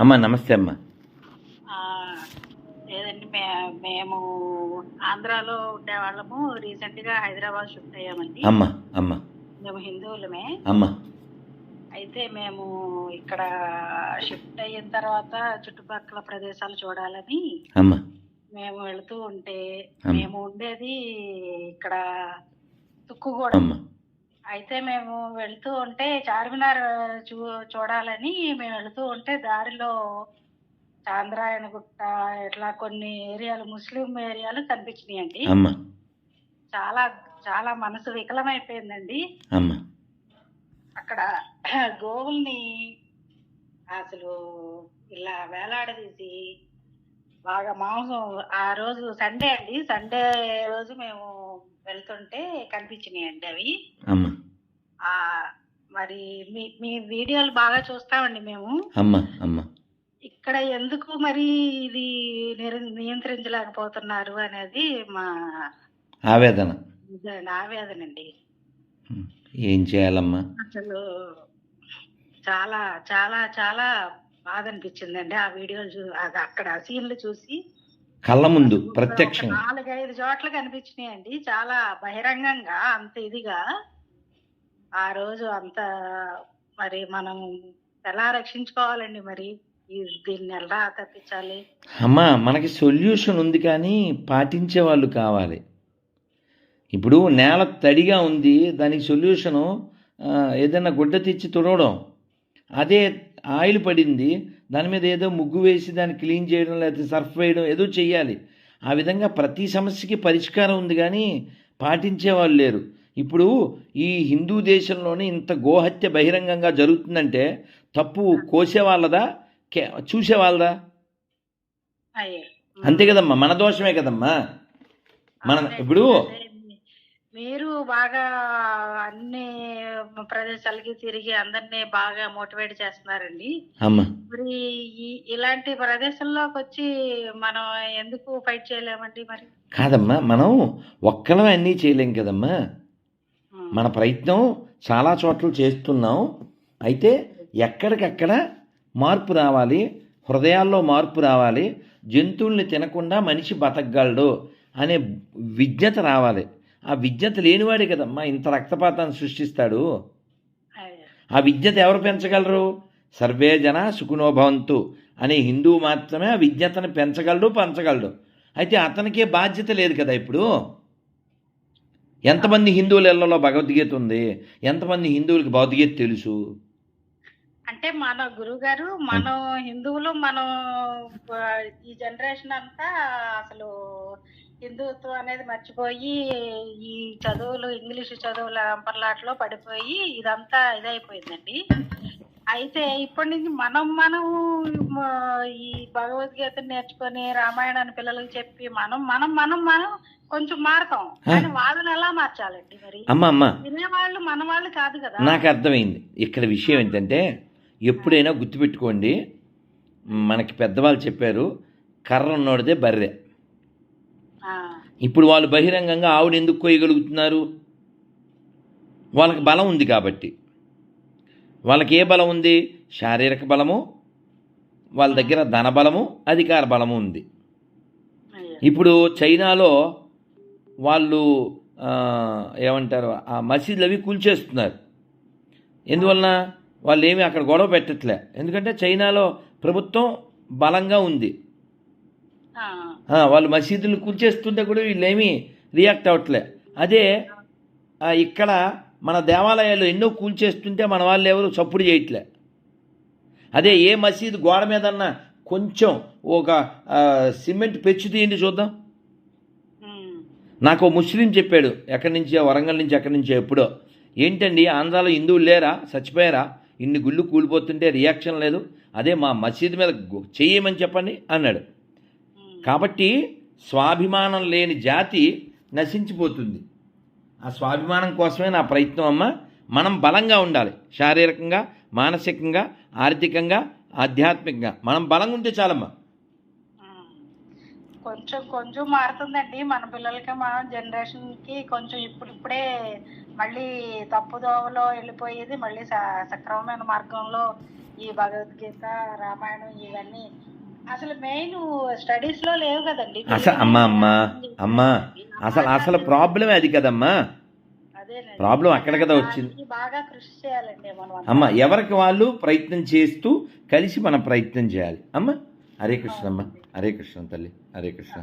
అమ్మా నమస్తే అమ్మా. లేదండి మేము ఆంధ్రాలో ఉండేవాళ్ళము. రీసెంట్గా హైదరాబాద్ షిఫ్ట్ అయ్యామండి. అమ్మా అమ్మా. మేము హిందువులమే. అమ్మా. అయితే మేము ఇక్కడ షిఫ్ట్ అయిన తర్వాత చుట్టుపక్కల ప్రదేశాలు చూడాలని అమ్మా. మేము వెళుతూ ఉంటే. మేము ఉండేది ఇక్కడ తుక్కుగూడ. అమ్మా. అయితే మేము వెళ్తూ ఉంటే చార్మినార్ చూ చూడాలని మేము వెళ్తూ ఉంటే దారిలో చాంద్రాయణ గుట్ట ఇట్లా కొన్ని ఏరియాలు ముస్లిం ఏరియాలు కనిపించినాయండి. చాలా చాలా మనసు వికలమైపోయిందండి. అక్కడ గోవుల్ని అసలు ఇలా వేలాడదీసి బాగా మాంసం ఆ రోజు సండే అండి. సండే రోజు మేము వెళ్తుంటే కనిపించినాయండి అవి. మరి మీ మీ వీడియోలు బాగా చూస్తామండి మేము. అమ్మా అమ్మా. ఇక్కడ ఎందుకు మరి ఇది నిర- నియంత్రించలేకపోతున్నారు అనేది మా ఆవేదన. ఇది ఆవేదనండి. ఉం. ఏం చేయాలమ్మా? అసలు చాలా చాలా చాలా బాధ అనిపించిందండి ఆ వీడియోలు అది అక్కడ ఆ సీన్లు చూసి. కళ్ళ ముందు ప్రత్యక్షంగా నాలుగైదు చోట్ల కనిపించినాయండి. చాలా బహిరంగంగా అంత ఇదిగా. ఆ రోజు అంత మరి మనం ఎలా రక్షించుకోవాలండి మరి? దీన్ని ఎలా తప్పించాలి అమ్మా మనకి సొల్యూషన్ ఉంది కానీ పాటించే వాళ్ళు కావాలి. ఇప్పుడు నేల తడిగా ఉంది దానికి సొల్యూషను ఏదైనా గుడ్డ తెచ్చి తుడవడం. అదే ఆయిల్ పడింది దాని మీద ఏదో ముగ్గు వేసి దాన్ని క్లీన్ చేయడం లేకపోతే సర్ఫ్ వేయడం ఏదో చెయ్యాలి. ఆ విధంగా ప్రతి సమస్యకి పరిష్కారం ఉంది కానీ పాటించే వాళ్ళు లేరు. ఇప్పుడు ఈ హిందూ దేశంలోనే ఇంత గోహత్య బహిరంగంగా జరుగుతుందంటే తప్పు కోసే వాళ్ళదా కే చూసే వాళ్ళదా అయ్యే. అంతే కదమ్మా మన దోషమే కదమ్మా. మన. ఇప్పుడు మీరు బాగా అన్ని ప్రదేశాలకి తిరిగి అందరినీ బాగా మోటివేట్ చేస్తున్నారండి. అమ్మా. మరి ఈ- ఇలాంటి ప్రదేశంలోకి వచ్చి మనం ఎందుకు ఫైట్ చేయలేమండి మరి? కాదమ్మా మనం ఒక్కలమే అన్నీ చేయలేం కదమ్మా. మన ప్రయత్నం చాలా చోట్ల చేస్తున్నాం. అయితే ఎక్కడికక్కడ మార్పు రావాలి హృదయాల్లో మార్పు రావాలి జంతువుల్ని తినకుండా మనిషి బతకగలడు అనే విజ్ఞత రావాలి. ఆ విజ్ఞత లేనివాడే కదమ్మా ఇంత రక్తపాతాన్ని సృష్టిస్తాడు. ఆ విజ్ఞత ఎవరు పెంచగలరు? సర్వే జన సుఖనోభవంతు అనే హిందువు మాత్రమే ఆ విజ్ఞతను పెంచగలడు పంచగలడు. అయితే అతనికే బాధ్యత లేదు కదా ఇప్పుడు? ఎంతమంది హిందువుల ఇళ్ళలో భగవద్గీత ఉంది? ఎంతమంది హిందువులకి భగవద్గీత తెలుసు? అంటే మన గురువు గారు మనం హిందువులు మనం ఈ జనరేషన్ అంతా అసలు హిందుత్వం అనేది మర్చిపోయి ఈ చదువులు ఇంగ్లీష్ చదువుల అంపర్లాట్లో పడిపోయి ఇదంతా ఇదైపోయిందండి. అయితే ఇప్పటి నుంచి మనం మనం మ, ఈ భగవద్గీత నేర్చుకొని రామాయణాన్ని పిల్లలకు చెప్పి మనం మనం మనం మనం కొంచెం మారుతాం. కానీ వాళ్ళని ఎలా మార్చాలండి మరి? అమ్మ అమ్మ. వినేవాళ్ళు మన వాళ్ళు కాదు కదా. నాకు అర్థమైంది. ఇక్కడ విషయం ఏంటంటే ఎప్పుడైనా గుర్తుపెట్టుకోండి. మనకి పెద్దవాళ్ళు చెప్పారు కర్ర ఉన్నోడిదే బర్రె. ఇప్పుడు వాళ్ళు బహిరంగంగా ఆవుని ఎందుకు కోయగలుగుతున్నారు వాళ్ళకి బలం ఉంది కాబట్టి. వాళ్ళకి ఏ బలం ఉంది? శారీరక బలము వాళ్ళ దగ్గర ధన బలము అధికార బలము ఉంది. ఇప్పుడు చైనాలో వాళ్ళు ఏమంటారు ఆ మసీదులు అవి కూల్చేస్తున్నారు. ఎందువలన? వాళ్ళు ఏమి అక్కడ గొడవ పెట్టట్లే. ఎందుకంటే చైనాలో ప్రభుత్వం బలంగా ఉంది. వాళ్ళు మసీదులు కూల్చేస్తుంటే కూడా వీళ్ళేమీ రియాక్ట్ అవ్వట్లే. అదే ఇక్కడ మన దేవాలయాలు ఎన్నో కూల్చేస్తుంటే మన వాళ్ళు ఎవరు చప్పుడు చేయట్లే. అదే ఏ మసీదు గోడ మీదన్నా కొంచెం ఒక సిమెంట్ పెచ్చు తీయండి చూద్దాం. నాకు ముస్లిం చెప్పాడు ఎక్కడి నుంచి వరంగల్ నుంచి ఎక్కడి నుంచి ఎప్పుడో. ఏంటండి ఆంధ్రాలో హిందువులు లేరా? చచ్చిపోయారా? ఇన్ని గుళ్ళు కూలిపోతుంటే రియాక్షన్ లేదు. అదే మా మసీదు మీద చెయ్యమని చెప్పండి అన్నాడు. కాబట్టి స్వాభిమానం లేని జాతి నశించిపోతుంది. ఆ స్వాభిమానం కోసమే నా ప్రయత్నం అమ్మ. మనం బలంగా ఉండాలి. శారీరకంగా మానసికంగా ఆర్థికంగా ఆధ్యాత్మికంగా. మనం బలంగా ఉంటే చాలమ్మా. కొంచెం కొంచెం మారుతుందండి. మన పిల్లలకి మన జనరేషన్కి కొంచెం ఇప్పుడిప్పుడే మళ్ళీ తప్పుదోవలో వెళ్ళిపోయేది మళ్ళీ సక్రమమైన మార్గంలో ఈ భగవద్గీత రామాయణం ఇవన్నీ అసలు మెయిన్ స్టడీస్లో లేవు కదండి. అసలు అమ్మ అమ్మ అమ్మ అసలు అసలు ప్రాబ్లమే అది కదమ్మా. ప్రాబ్లం అక్కడ కదా వచ్చింది. బాగా కృషి చేయాలండి అమ్మ ఎవరికి వాళ్ళు ప్రయత్నం చేస్తూ కలిసి మనం ప్రయత్నం చేయాలి. అమ్మ హరే కృష్ణ అమ్మ హరే కృష్ణ తల్లి హరే కృష్ణ.